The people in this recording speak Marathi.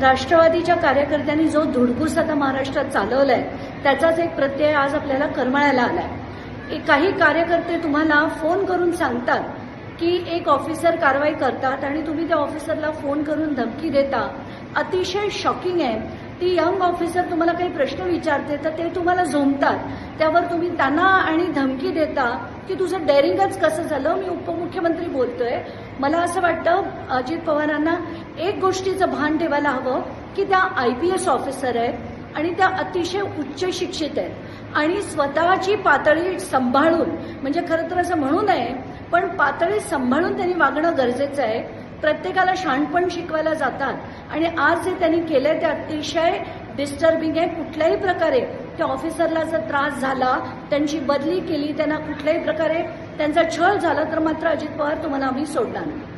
राष्ट्रवादीच्या कार्यकर्त्यांनी जो धुडकूस आता महाराष्ट्रात चालवलाय त्याचाच एक प्रत्यय आज आपल्याला करमळायला आलाय. काही कार्यकर्ते तुम्हाला फोन करून सांगतात की एक ऑफिसर कारवाई करतात आणि तुम्ही त्या ऑफिसरला फोन करून धमकी देता. अतिशय शॉकिंग आहे. ती यंग ऑफिसर तुम्हाला काही प्रश्न विचारते तर ते तुम्हाला झोमतात त्यावर तुम्ही त्यांना आणि धमकी देता की तुझं डेअरिंगच कसं झालं? मी उपमुख्यमंत्री बोलतोय. मला असं वाटतं अजित पवारांना एक गोष्टीचं भान ठेवायला हवं की त्या आय पी एस ऑफिसर आहेत आणि त्या अतिशय उच्च शिक्षित आहेत. आणि स्वतःची पातळी सांभाळून म्हणजे खरं तर असं म्हणू नये पण पातळी सांभाळून त्यांनी वागणं गरजेचं आहे. प्रत्येकाला शहाणपण शिकवायला जातात. आणि आज जे त्यांनी केलंय ते अतिशय डिस्टर्बिंग आहे. कुठल्याही प्रकारे त्या ऑफिसरला जर त्रास झाला त्यांची बदली केली त्यांना कुठल्याही प्रकारे त्यांचा छळ झाला तर मात्र अजित पवार तुम्हाला आम्ही सोडणार नाही.